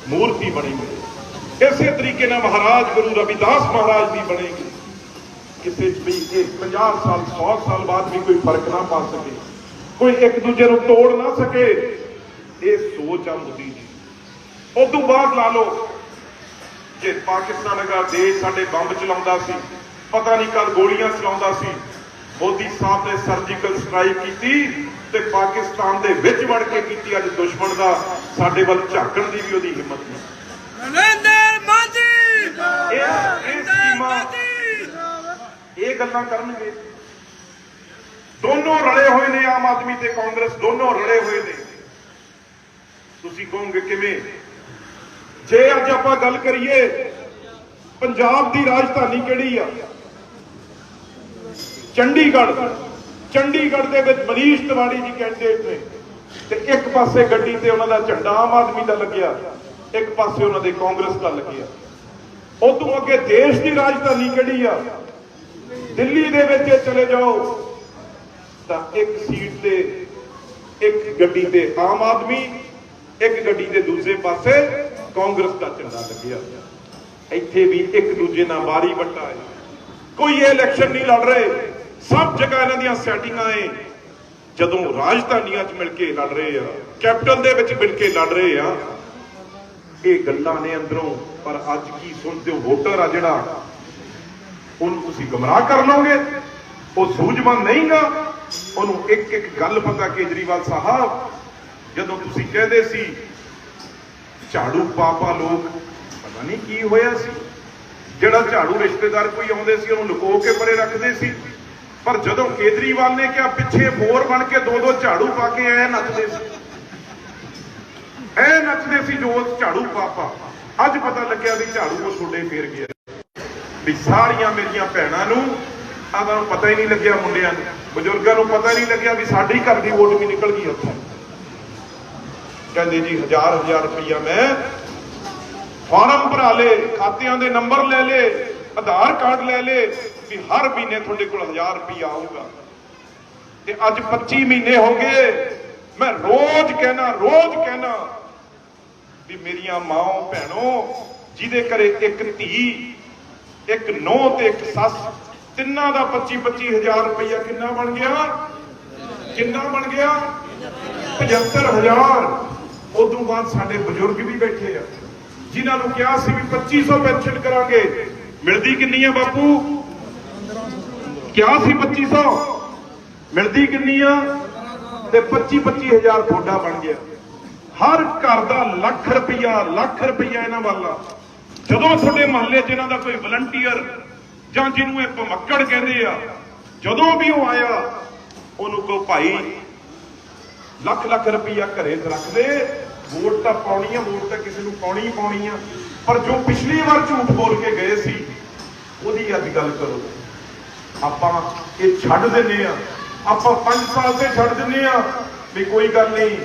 A: ਮੂਰਤੀ ਬਣੇਗੀ। ਇਸੇ ਤਰੀਕੇ ਨਾਲ ਮਹਾਰਾਜ ਗੁਰੂ ਰਵਿਦਾਸ ਮਹਾਰਾਜ ਦੀ ਬਣੇਗੀ। ਕਿਸੇ ਚ ਵੀ ਇਹ 50 ਸਾਲ 100 ਸਾਲ ਬਾਅਦ ਵੀ ਕੋਈ ਫ਼ਰਕ ਨਾ ਪਾ ਸਕੇ, ਕੋਈ ਇੱਕ ਦੂਜੇ ਨੂੰ ਤੋੜ ਨਾ ਸਕੇ, ਇਹ ਸੋਚ ਆ ਮੋਦੀ ਜੀ ਤੋਂ ਬਾਅਦ ਲਾ ਲਓ, ਜੇ ਪਾਕਿਸਤਾਨ ਅਗਰ ਦੇਸ਼ ਸਾਡੇ ਬੰਬ ਚਲਾਉਂਦਾ ਸੀ ਪਤਾ ਨਹੀਂ ਕਦ ਗੋਲੀਆਂ ਚਲਾਉਂਦਾ ਸੀ। ਮੋਦੀ ਸਾਹਿਬ ਨੇ ਸਰਜੀਕਲ ਸਟ੍ਰਾਈਕ ਕੀਤੀ ਤੇ ਪਾਕਿਸਤਾਨ ਦੇ ਵਿੱਚ ਵੜ ਕੇ ਕੀਤੀ ਅੱਜ ਦੁਸ਼ਮਣ ਦਾ। ਸਾਡੇ ਵੱਲ ਝਾਕਣ ਦੀ ਵੀ ਉਹਦੀ ਹਿੰਮਤ ਨਹੀਂ।
D: ਨਰਿੰਦਰ ਮੋਦੀ!
A: ਇਹ ਇਹ
D: ਮੋਦੀ!
A: ਇਹ ਗੱਲਾਂ ਕਰਨਗੇ। ਦੋਨੋਂ ਰਲੇ ਹੋਏ ਨੇ ਆਮ ਆਦਮੀ ਤੇ ਕਾਂਗਰਸ ਦੋਨੋਂ ਰਲੇ ਹੋਏ ਨੇ। ਤੁਸੀਂ ਕਹੋਗੇ ਕਿਵੇਂ? ਜੇ ਅੱਜ ਆਪਾਂ ਗੱਲ ਕਰੀਏ ਪੰਜਾਬ ਦੀ ਰਾਜਧਾਨੀ ਕਿਹੜੀ ਆ? ਚੰਡੀਗੜ੍ਹ ਚੰਡੀਗੜ੍ਹ ਦੇ ਵਿੱਚ ਮਨੀਸ਼ ਤਿਵਾੜੀ ਜੀ ਕੈਂਡੀਡੇਟ ਨੇ, ਤੇ ਇੱਕ ਪਾਸੇ ਗੱਡੀ ਤੇ ਉਹਨਾਂ ਦਾ ਝੰਡਾ ਆਮ ਆਦਮੀ ਦਾ ਲੱਗਿਆ, ਇੱਕ ਪਾਸੇ ਉਹਨਾਂ ਦੇ ਕਾਂਗਰਸ ਦਾ ਲੱਗਿਆ। ਉਹ ਤੋਂ ਅੱਗੇ ਦੇਸ਼ ਦੀ ਰਾਜਧਾਨੀ ਕਿਹੜੀ ਆ? ਦਿੱਲੀ ਦੇ ਵਿੱਚ ਚਲੇ ਜਾਓ, ਤਾਂ ਇੱਕ ਸੀਟ ਤੇ ਇੱਕ ਗੱਡੀ ਤੇ ਆਮ ਆਦਮੀ, ਇੱਕ ਗੱਡੀ ਦੇ ਦੂਜੇ ਪਾਸੇ ਕਾਂਗਰਸ ਦਾ ਝੰਡਾ ਲੱਗਿਆ। ਇੱਥੇ ਵੀ ਇੱਕ ਦੂਜੇ ਨਾਲ ਬਾਰੀ ਵੱਟਾ ਹੈ। ਕੋਈ ਇਹ ਇਲੈਕਸ਼ਨ ਨਹੀਂ ਲੜ ਰਹੇ। ਸਭ ਜਗ੍ਹਾ ਇਹਨਾਂ ਦੀਆਂ ਸੈਟਿੰਗਾਂ ਏ। ਜਦੋਂ ਰਾਜਧਾਨੀਆਂ 'ਚ ਮਿਲ ਕੇ ਲੜ ਰਹੇ ਆ, ਕੈਪਟਨ ਦੇ ਵਿੱਚ ਮਿਲ ਕੇ ਲੜ ਰਹੇ ਆ, ਇਹ ਗੱਲਾਂ ਨੇ ਅੰਦਰੋਂ। ਪਰ ਅੱਜ ਕੀ ਸੁਣਦੇ ਹੋ ਵੋਟਰ ਆ ਜਿਹੜਾ? ਉਹਨੂੰ ਤੁਸੀਂ ਗਮਰਾਹ ਕਰ ਲਓਗੇ। ਉਹ ਸੂਝਵਾਨ ਨਹੀਂਗਾ ਉਹਨੂੰ ਇੱਕ ਇੱਕ ਗੱਲ ਪਤਾ ਕੇਜਰੀਵਾਲ ਸਾਹਿਬ, ਜਦੋਂ ਤੁਸੀਂ ਕਹਿੰਦੇ ਸੀ, ਝਾੜੂ ਪਾਪਾ ਲੋਕ, ਪਤਾ ਨਹੀਂ ਕੀ ਹੋਇਆ ਸੀ। ਜਿਹੜਾ ਝਾੜੂ ਰਿਸ਼ਤੇਦਾਰ ਕੋਈ ਆਉਂਦੇ ਸੀ, ਉਹਨੂੰ ਲੁਕੋ ਕੇ ਪਰੇ ਰੱਖਦੇ ਸੀ। ਪਰ ਜਦੋਂ ਕੇਜਰੀਵਾਲ ਨੇ ਕਿਹਾ ਪਿੱਛੇ ਮੋਰ ਬਣ ਕੇ ਦੋ ਦੋ ਝਾੜੂ ਪਾ ਕੇ ਐ ਨੱਚਦੇ ਸੀ। ਐ ਨੱਚਦੇ ਸੀ ਜੋ ਝਾੜੂ ਪਾਪਾ ਅੱਜ ਪਤਾ ਲੱਗਿਆ ਵੀ ਝਾੜੂ ਉਹ ਛੋਡੇ ਫੇਰ ਗਿਆ। ਵੀ ਸਾਰੀਆਂ ਮੇਰੀਆਂ ਭੈਣਾਂ ਨੂੰ ਆਹਾਂ ਨੂੰ ਪਤਾ ਹੀ ਨਹੀਂ ਲੱਗਿਆ ਮੁੰਡਿਆਂ ਨੂੰ। ਬਜ਼ੁਰਗਾਂ ਨੂੰ ਪਤਾ ਨਹੀਂ ਲੱਗਿਆ ਵੀ ਸਾਡੀ ਘਰ ਦੀ ਵੋਟ ਵੀ ਨਿਕਲ ਗਈ ਉੱਥੋਂ। ਕਹਿੰਦੇ ਜੀ ਹਜ਼ਾਰ ਹਜ਼ਾਰ ਰੁਪਈਆ ਮੈਂ ਫਾਰਮ ਭਰਾ ਲੇ ਖਾਤਿਆਂ ਦੇ ਨੰਬਰ ਲੈ ਲੇ ਆਧਾਰ ਕਾਰਡ ਲੈ ਲੇ ਵੀ ਹਰ ਮਹੀਨੇ ਤੁਹਾਡੇ ਕੋਲ 1000 ਰੁਪਈਆ ਆਊਗਾ। ਤੇ ਅੱਜ 25 ਮਹੀਨੇ ਹੋ ਗਏ, ਮੈਂ ਰੋਜ਼ ਕਹਿਣਾ ਰੋਜ਼ ਕਹਿਣਾ ਵੀ ਮੇਰੀਆਂ ਮਾਂ ਭੈਣੋ, ਜਿਹਦੇ ਘਰੇ ਇੱਕ ਧੀ, ਇੱਕ ਨੂੰਹ ਤੇ ਇੱਕ ਸੱਸ, ਤਿੰਨਾਂ ਦਾ 25 25000 ਰੁਪਇਆ ਕਿੰਨਾ ਬਣ ਗਿਆ? ਕਿੰਨਾ ਬਣ ਗਿਆ? 75000 ਉਦੋਂ ਬਾਅਦ ਸਾਡੇ ਬਜ਼ੁਰਗ ਵੀ ਬੈਠੇ ਆ, ਜਿਨ੍ਹਾਂ ਨੂੰ ਕਿਹਾ ਸੀ ਵੀ 2500 ਪੈਨਸ਼ਨ ਕਰਾਂਗੇ। ਮਿਲਦੀ ਕਿੰਨੀ ਆ ਬਾਪੂ? ਕਿਹਾ ਸੀ 2500 ਮਿਲਦੀ ਕਿੰਨੀ ਆ? ਤੇ 25 25000 ਤੁਹਾਡਾ ਬਣ ਗਿਆ। ਹਰ ਘਰ ਦਾ ਲੱਖ ਰੁਪਈਆ ਲੱਖ ਰੁਪਈਆ ਇਹਨਾਂ ਵੱਲ ਆ। ਜਦੋਂ ਤੁਹਾਡੇ ਮਹੱਲੇ 'ਚ ਇਹਨਾਂ ਦਾ ਕੋਈ ਵਲੰਟੀਅਰ ਜਾਂ ਜਿਹਨੂੰ ਇਹ ਭਮੱਕੜ ਕਹਿੰਦੇ ਆ, ਜਦੋਂ ਵੀ ਉਹ ਆਇਆ, ਉਹਨੂੰ ਕਹੋ, ਭਾਈ ਲੱਖ ਲੱਖ ਰੁਪਈਆ ਘਰੇ ਰੱਖ ਦੇ। ਵੋਟ ਤਾਂ ਪਾਉਣੀ ਆ, ਵੋਟ ਤਾਂ ਕਿਸੇ ਨੂੰ ਪਾਉਣੀ ਹੀ ਪਾਉਣੀ ਆ। ਪਰ ਜੋ ਪਿਛਲੀ ਵਾਰ ਝੂਠ ਬੋਲ ਕੇ ਗਏ ਸੀ, ਉਹਦੀ ਅੱਜ ਗੱਲ ਕਰੋ। ਆਪਾਂ ਇਹ ਛੱਡ ਦਿੰਨੇ ਆ। ਆਪਾਂ 5 ਸਾਲ ਤੇ ਛੱਡ ਦਿੰਨੇ ਆ ਵੀ ਕੋਈ ਗੱਲ ਨਹੀਂ।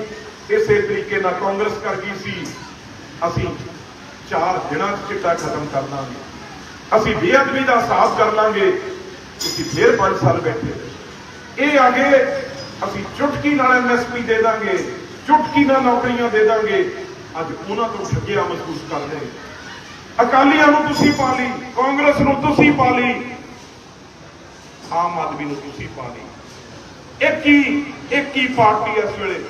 A: ਇਸੇ ਤਰੀਕੇ ਨਾਲ ਕਾਂਗਰਸ ਕਰ ਗਈ ਸੀ। ਅਸੀਂ ਚਾਰ ਦਿਨਾਂ 'ਚ ਚਿੱਟਾ ਖਤਮ ਕਰ ਦਾਂਗੇ ਅਸੀਂ ਬੇਅਦਬੀ ਦਾ ਹਿਸਾਬ ਕਰ ਲਾਂਗੇ। ਤੁਸੀਂ ਫੇਰ 5 ਸਾਲ ਬੈਠੇ ਇਹ ਆਗੇ ਅਸੀਂ ਚੁਟਕੀ ਨਾਲ ਐਮਐਸਪੀ ਦੇ ਦਾਂਗੇ। ਚੁਟਕੀ ਨਾਲ ਨੌਕਰੀਆਂ ਦੇ ਦਾਂਗੇ। ਅੱਜ ਉਹਨਾਂ ਤੋਂ ਠੱਗਿਆ ਮਹਿਸੂਸ ਕਰਦੇ ਅਕਾਲੀਆਂ ਨੂੰ ਤੁਸੀਂ ਪਾ ਲਈ, ਕਾਂਗਰਸ ਨੂੰ ਤੁਸੀਂ ਪਾ ਲਈ। ਆਮ ਆਦਮੀ ਨੂੰ ਤੁਸੀਂ ਪਾਣੀ। ਇੱਕ ਹੀ ਇੱਕ ਹੀ ਪਾਰਟੀ ਇਸ ਵੇਲੇ?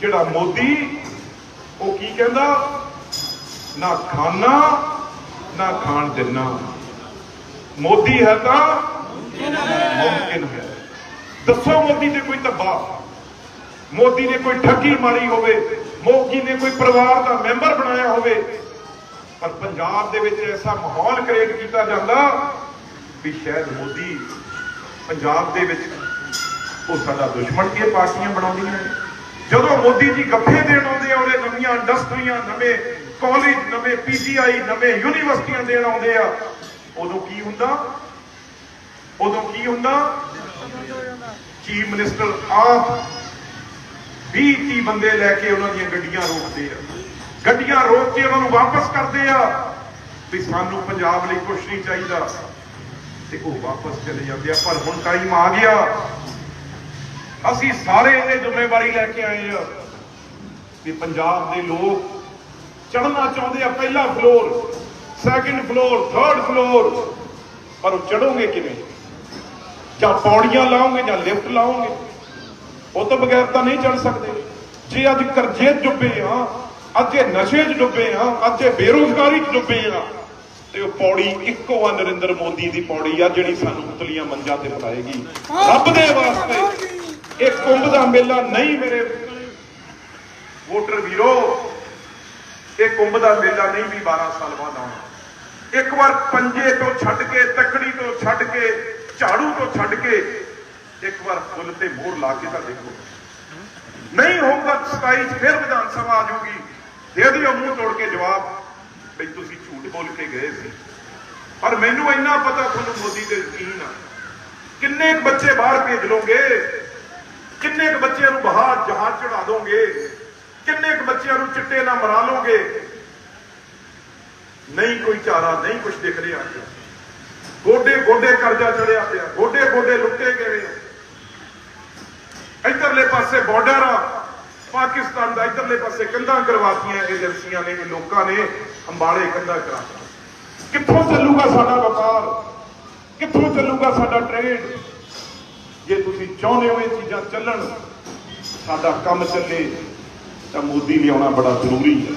A: ਜਿਹੜਾ ਮੋਦੀ, ਉਹ ਕੀ ਕਹਿੰਦਾ? ਨਾ ਖਾਣਾ, ਨਾ ਖਾਣ ਦੇਣਾ ਮੋਦੀ ਹੈ ਤਾਂ ਮੁਮਕਿਨ ਹੈ। ਦੱਸੋ ਮੋਦੀ ਨੇ ਕੋਈ ਧੱਬਾ? ਮੋਦੀ ਨੇ ਕੋਈ ਠੱਗੀ ਮਾਰੀ ਹੋਵੇ, ਮੋਦੀ ਨੇ ਕੋਈ ਪਰਿਵਾਰ ਦਾ ਮੈਂਬਰ ਬਣਾਇਆ ਹੋਵੇ, ਪਰ ਪੰਜਾਬ ਦੇ ਵਿੱਚ ਐਸਾ ਮਾਹੌਲ ਕ੍ਰੀਏਟ ਕੀਤਾ ਜਾਂਦਾ ਵੀ ਸ਼ਾਇਦ ਮੋਦੀ ਪੰਜਾਬ ਦੇ ਵਿੱਚ ਉਹ ਸਾਡਾ ਦੁਸ਼ਮਣ ਇਹ ਪਾਰਟੀਆਂ ਬਣਾਉਂਦੀਆਂ ਨੇ। ਜਦੋਂ ਮੋਦੀ ਜੀ ਗੱਫੇ ਦੇਣ ਆਉਂਦੇ ਆ ਉਹਦੇ ਨਵੀਆਂ ਇੰਡਸਟਰੀਆਂ, ਨਵੇਂ ਕਾਲਜ ਨਵੇਂ ਪੀਜੀਆਈ ਨਵੇਂ ਯੂਨੀਵਰਸਿਟੀਆਂ ਦੇਣ ਆਉਂਦੇ ਆ, ਉਦੋਂ ਕੀ ਹੁੰਦਾ? ਉਦੋਂ ਕੀ ਹੁੰਦਾ? ਚੀਫ ਮਿਨਿਸਟਰ ਆਪ 20 30 ਬੰਦੇ ਲੈ ਕੇ ਉਹਨਾਂ ਦੀਆਂ ਗੱਡੀਆਂ ਰੋਕਦੇ ਆ। ਗੱਡੀਆਂ ਰੋਕ ਕੇ ਉਹਨਾਂ ਨੂੰ ਵਾਪਸ ਕਰਦੇ ਆ। ਵੀ ਸਾਨੂੰ ਪੰਜਾਬ ਲਈ ਕੁਝ ਨਹੀਂ ਚਾਹੀਦਾ। ਤੇ ਉਹ ਵਾਪਸ ਚਲੇ ਜਾਂਦੇ ਆ, ਪਰ ਹੁਣ ਟਾਈਮ ਆ ਗਿਆ। ਅਸੀਂ ਸਾਰੇ ਇਹ ਜ਼ਿੰਮੇਵਾਰੀ ਲੈ ਕੇ ਆਏ ਆ ਕਿ ਪੰਜਾਬ ਦੇ ਲੋਕ ਚੜ੍ਹਨਾ ਚਾਹੁੰਦੇ ਆ, ਪਹਿਲਾ floor second floor third floor ਪਰ ਉਹ ਚੜੋਗੇ ਕਿਵੇਂ? ਜਾਂ ਪੌੜੀਆਂ ਲਾਓਗੇ, ਜਾਂ ਲਿਫਟ ਲਾਓਗੇ? ਉਹ ਤੋਂ ਬਗੈਰ ਤਾਂ ਨਹੀਂ ਚੜ ਸਕਦੇ। ਜੇ ਅੱਜ ਕਰਜ਼ੇ 'ਚ ਡੁੱਬੇ ਆ, ਅੱਜ ਨਸ਼ੇ 'ਚ ਡੁੱਬੇ ਆ, ਅੱਜ ਇਹ ਬੇਰੋਜ਼ਗਾਰੀ 'ਚ ਡੁੱਬੇ ਆ ਤੇ ਉਹ ਪੌੜੀ ਇੱਕੋ ਆ ਨਰਿੰਦਰ ਮੋਦੀ ਦੀ ਪੌੜੀ ਆ ਜਿਹੜੀ ਸਾਨੂੰ ਉਤਲੀਆਂ ਮੰਜਾਂ ਤੇ ਪਲਾਏਗੀ ਰੱਬ ਦੇ ਵਾਸਤੇ ਇਹ ਕੁੰਭ ਦਾ ਮੇਲਾ ਨਹੀਂ ਮੇਰੇ ਵੋਟਰ ਵੀਰੋ, ਇਹ ਕੁੰਭ ਦਾ ਮੇਲਾ ਨਹੀਂ ਵੀ 12 ਸਾਲ ਬਾਅਦ ਆਉਣਾ। ਇੱਕ ਵਾਰ ਪੰਜੇ ਤੋਂ ਛੱਡ ਕੇ, ਤੱਕੜੀ ਤੋਂ ਛੱਡ ਕੇ, ਝਾੜੂ ਤੋਂ ਛੱਡ ਕੇ ਇੱਕ ਵਾਰ ਫੁੱਲ ਤੇ ਮੋਹਰ ਲਾ ਕੇ ਤਾਂ ਦੇਖੋ। ਨਹੀਂ ਹੋਊਗਾ 27 ਚ ਫਿਰ ਵਿਧਾਨ ਸਭਾ ਆ ਜਾਊਗੀ। ਦੇ ਦਿਓ ਮੂੰਹ ਤੋੜ ਕੇ ਜਵਾਬ ਵੀ ਤੁਸੀਂ ਝੂਠ ਬੋਲ ਕੇ ਗਏ ਸੀ। ਪਰ ਮੈਨੂੰ ਇੰਨਾ ਪਤਾ ਤੁਹਾਨੂੰ ਮੋਦੀ ਤੇ ਯਕੀਨ ਆ। ਕਿੰਨੇ ਕੁ ਬੱਚੇ ਬਾਹਰ ਭੇਜ ਲੋਗੇ ਕਿੰਨੇ ਕੁ ਬੱਚਿਆਂ ਨੂੰ ਬਾਹਰ ਜਹਾਜ਼ ਚੜਾ ਦੋਗੇ? ਕਿੰਨੇ ਕੁ ਬੱਚਿਆਂ ਨੂੰ ਚਿੱਟੇ ਨਾਲ ਮਰਾ ਲੋਗੇ ਨਹੀਂ ਕੋਈ ਚਾਰਾ, ਨਹੀਂ ਕੁਝ ਦਿਖ ਰਿਹਾ ਗੋਡੇ ਗੋਡੇ ਕਰਜ਼ਾ ਚੜਿਆ ਪਿਆ। ਗੋਡੇ ਗੋਡੇ ਲੁੱਟੇ ਗਏ ਇਧਰਲੇ ਪਾਸੇ ਬਾਰਡਰ ਆ। ਪਾਕਿਸਤਾਨ ਦਾ ਇਧਰਲੇ ਪਾਸੇ ਕੰਧਾਂ ਕਰਵਾਤੀਆਂ ਏਜੰਸੀਆਂ ਨੇ, ਲੋਕਾਂ ਨੇ। ਅੰਬਾਲੇ ਕੰਧਾਂ ਕਰਾਤੀਆਂ ਕਿੱਥੋਂ ਚੱਲੂਗਾ ਸਾਡਾ ਵਪਾਰ? ਕਿੱਥੋਂ ਚੱਲੂਗਾ ਸਾਡਾ ਟ੍ਰੇਡ ਜੇ ਤੁਸੀਂ ਚਾਹੁੰਦੇ ਹੋ ਇਹ ਚੀਜ਼ਾਂ ਚੱਲਣ, ਸਾਡਾ ਕੰਮ ਚੱਲੇ, ਤਾਂ ਮੋਦੀ ਲਿਆਉਣਾ ਬੜਾ ਜ਼ਰੂਰੀ ਹੈ।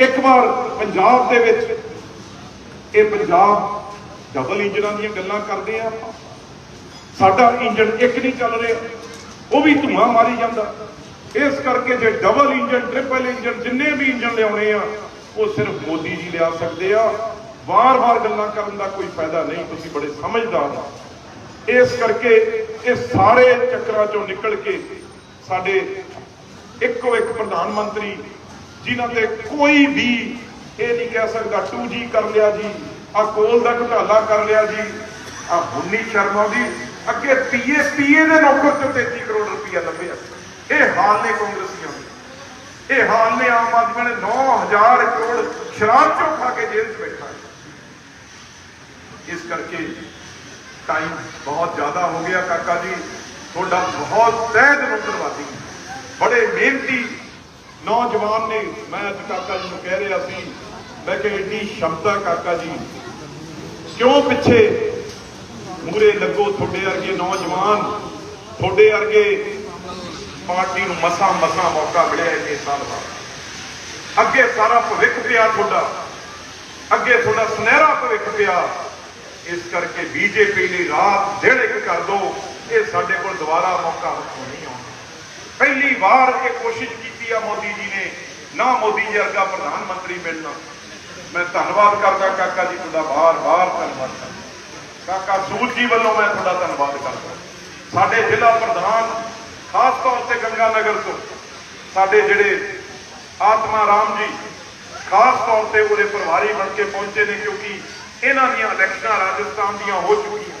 A: ਇੱਕ ਵਾਰ ਪੰਜਾਬ ਦੇ ਵਿੱਚ ਇਹ ਪੰਜਾਬ ਡਬਲ ਇੰਜਨਾਂ ਦੀਆਂ ਗੱਲਾਂ ਕਰਦੇ ਆ ਆਪਾਂ। ਸਾਡਾ ਇੰਜਣ ਇੱਕ ਨਹੀਂ ਚੱਲ ਰਿਹਾ, ਉਹ ਵੀ ਧੂਆਂ ਮਾਰੀ ਜਾਂਦਾ। ਇਸ ਕਰਕੇ ਜੇ ਡਬਲ ਇੰਜਨ ਟ੍ਰਿਪਲ ਇੰਜਣ, ਜਿੰਨੇ ਵੀ ਇੰਜਣ ਲਿਆਉਣੇ ਆ ਉਹ ਸਿਰਫ ਮੋਦੀ ਜੀ ਲਿਆ ਸਕਦੇ ਆ। ਵਾਰ-ਵਾਰ ਗੱਲਾਂ ਕਰਨ ਦਾ ਕੋਈ ਫਾਇਦਾ ਨਹੀਂ, ਤੁਸੀਂ ਬੜੇ ਸਮਝਦਾਰ ਹੋ। ਇਸ ਕਰਕੇ ਇਹ ਸਾਰੇ ਚੱਕਰਾਂ ਚੋਂ ਨਿਕਲ ਕੇ ਸਾਡੇ ਇੱਕੋ ਇੱਕ ਪ੍ਰਧਾਨ ਮੰਤਰੀ ਜਿਨ੍ਹਾਂ ਤੇ ਕੋਈ ਵੀ ਇਹ ਨਹੀਂ ਕਹਿ ਸਕਦਾ 2G ਕਰ ਲਿਆ ਜੀ, ਆ ਕੋਲ ਦਾ ਘੁਟਾਲਾ ਕਰ ਲਿਆ ਜੀ, ਆ ਹੁਨੀ ਸ਼ਰਮਾ ਦੀ ਅੱਗੇ ਪੀਏ ਪੀਏ ਦੇ ਨੌਕਰ 'ਤੇ 33 ਕਰੋੜ ਰੁਪਇਆ ਲੱਭਿਆ। ਇਹ ਹਾਲ ਨੇ ਕਾਂਗਰਸੀਆਂ ਇਹ ਹਾਲ ਨੇ ਆਮ ਆਦਮੀ ਨੇ 9000 ਕਰੋੜ ਸ਼ਰਾਬ ਚੋਂ ਖਾ ਕੇ ਜੇਲ੍ਹ 'ਚ ਬੈਠਾ ਇਸ ਕਰਕੇ ਟਾਈਮ ਬਹੁਤ ਜ਼ਿਆਦਾ ਹੋ ਗਿਆ ਕਾਕਾ ਜੀ। ਤੁਹਾਡਾ ਬਹੁਤ ਤਹਿ ਦਿਲੋਂ ਧੰਨਵਾਦੀ ਬੜੇ ਮਿਹਨਤੀ ਨੌਜਵਾਨ ਨੇ। ਮੈਂ ਅੱਜ ਕਾਕਾ ਜੀ ਨੂੰ ਕਹਿ ਰਿਹਾ ਸੀ, ਮੈਂ ਕਿ ਇੰਨੀ ਸ਼ਬਦਾ ਕਾਕਾ ਜੀ, ਕਿਉਂ ਪਿੱਛੇ ਮੂਰੇ ਲੱਗੋ? ਤੁਹਾਡੇ ਵਰਗੇ ਨੌਜਵਾਨ, ਤੁਹਾਡੇ ਵਰਗੇ ਪਾਰਟੀ ਨੂੰ ਮਸਾ ਮਸਾ ਮੌਕਾ ਮਿਲਿਆ ਇੰਨੇ ਸਾਲ ਬਾਅਦ ਅੱਗੇ ਸਾਰਾ ਭਵਿੱਖ ਪਿਆ ਤੁਹਾਡਾ। ਅੱਗੇ ਤੁਹਾਡਾ ਸੁਨਹਿਰਾ ਭਵਿੱਖ ਪਿਆ। ਇਸ ਕਰਕੇ ਬੀਜੇਪੀ ਲਈ ਰਾਤ ਦਿਨ ਇੱਕ ਕਰ ਦੋ। ਇਹ ਸਾਡੇ ਕੋਲ ਦੁਬਾਰਾ ਮੌਕਾ ਹੱਥੋਂ ਨਹੀਂ ਆਉਣਾ ਪਹਿਲੀ ਵਾਰ ਇਹ ਕੋਸ਼ਿਸ਼ ਕੀਤੀ ਆ ਮੋਦੀ ਜੀ ਨੇ, ਨਾ ਮੋਦੀ ਜੀ ਵਰਗਾ ਪ੍ਰਧਾਨ ਮੰਤਰੀ ਮਿਲਣਾ। ਮੈਂ ਧੰਨਵਾਦ ਕਰਦਾ ਕਾਕਾ ਜੀ ਤੁਹਾਡਾ, ਬਾਰ-ਬਾਰ ਧੰਨਵਾਦ ਕਰਦਾ। ਕਾਕਾ ਸੂਦ ਜੀ ਵੱਲੋਂ ਮੈਂ ਤੁਹਾਡਾ ਧੰਨਵਾਦ ਕਰਦਾ। ਸਾਡੇ ਜ਼ਿਲ੍ਹਾ ਪ੍ਰਧਾਨ ਖਾਸ ਤੌਰ ਤੇ ਗੰਗਾ ਨਗਰ ਤੋਂ। ਸਾਡੇ ਜਿਹੜੇ ਆਤਮਾ ਰਾਮ ਜੀ ਖਾਸ ਤੌਰ ਤੇ ਉਹਦੇ ਪਰਿਵਾਰੀ ਬਣ ਕੇ ਪਹੁੰਚੇ ਨੇ ਕਿਉਂਕਿ ਇਹਨਾਂ ਦੀਆਂ ਇਲੈਕਸ਼ਨਾਂ ਰਾਜਸਥਾਨ ਦੀਆਂ ਹੋ ਚੁੱਕੀਆਂ।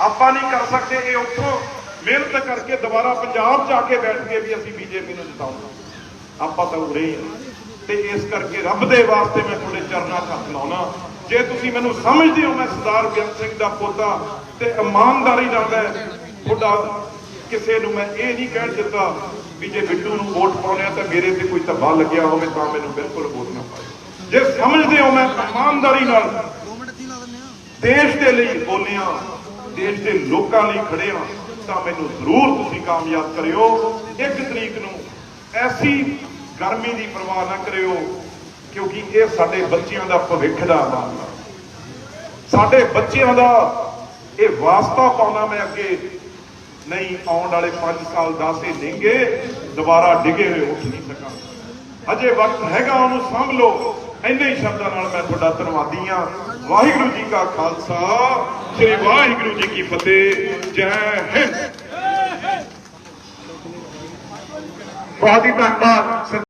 A: ਆਪਾਂ ਨਹੀਂ ਕਰ ਸਕਦੇ, ਇਹ ਉੱਥੋਂ ਮਿਹਨਤ ਕਰਕੇ ਦੁਬਾਰਾ ਪੰਜਾਬ ਜਾ ਕੇ ਬੈਠ ਕੇ ਵੀ ਅਸੀਂ ਬੀਜੇਪੀ ਨੂੰ ਜਿਤਾਉਣਾ ਆਪਾਂ ਤਾਂ ਉਰੇ ਹੀ ਹਾਂ। ਤੇ ਇਸ ਕਰਕੇ ਰੱਬ ਦੇ ਵਾਸਤੇ ਮੈਂ ਤੁਹਾਡੇ ਚਰਨਾਂ 'ਚ ਹੱਥ ਲਾਉਣਾ। ਜੇ ਤੁਸੀਂ ਮੈਨੂੰ ਸਮਝਦੇ ਹੋ ਮੈਂ ਸਰਦਾਰ ਬੇਅੰਤ ਸਿੰਘ ਦਾ ਪੋਤਾ ਤੇ ਇਮਾਨਦਾਰੀ ਨਾਲ ਮੈਂ ਤੁਹਾਡਾ ਕਿਸੇ ਨੂੰ ਮੈਂ ਇਹ ਨਹੀਂ ਕਹਿਣ ਦਿੱਤਾ ਵੀ ਜੇ ਬਿੱਟੂ ਨੂੰ ਵੋਟ ਪਾਉਣੇ ਆ ਤਾਂ ਮੇਰੇ ਤੇ ਕੋਈ ਧੱਬਾ ਲੱਗਿਆ ਹੋਵੇ ਤਾਂ ਮੈਨੂੰ ਬਿਲਕੁਲ ਵੋਟ ਨਾ ਪਾਇਓ। ਜੇ ਸਮਝਦੇ ਹੋ ਮੈਂ ਇਮਾਨਦਾਰੀ ਨਾਲ ਦੇਸ਼ ਦੇ ਲਈ ਬੋਲਿਆ, ਦੇਸ਼ ਦੇ ਲੋਕਾਂ ਲਈ ਖੜਿਆ, ਤਾਂ ਮੈਨੂੰ ਜ਼ਰੂਰ ਤੁਸੀਂ ਕਾਮਯਾਬ ਕਰਿਓ। ਇੱਕ ਤਰੀਕ ਨੂੰ ਐਸੀ ਗਰਮੀ ਦੀ ਪਰਵਾਹ ਨਾ ਕਰਿਓ, ਕਿਉਂਕਿ ਇਹ ਸਾਡੇ ਬੱਚਿਆਂ ਦਾ ਭਵਿੱਖ ਦਾ ਮਾਮਲਾ। ਸਾਡੇ ਬੱਚਿਆਂ ਦਾ ਇਹ ਵਾਸਤਾ ਪਾਉਣਾ ਮੈਂ ਅੱਗੇ ਨਹੀਂ, ਆਉਣ ਵਾਲੇ 5 ਸਾਲ 10 ਹੀ ਦੁਬਾਰਾ ਡਿੱਗੇ ਹੋਏ ਉੱਠ ਨਹੀਂ ਸਕਾਂ ਅਜੇ ਵਕਤ ਹੈਗਾ, ਉਹਨੂੰ ਸੰਭ ਲਓ। ਇੰਨੇ ਹੀ ਸ਼ਬਦਾਂ ਨਾਲ ਮੈਂ ਤੁਹਾਡਾ ਧੰਨਵਾਦੀ ਹਾਂ। ਵਾਹਿਗੁਰੂ ਜੀ ਕਾ ਖਾਲਸਾ, ਸ੍ਰੀ ਵਾਹਿਗੁਰੂ ਜੀ ਕੀ ਫਤਿਹ। ਜੈ ਹਿੰਦ।
E: ਬਹੁਤ ਹੀ ਧੰਨਵਾਦ।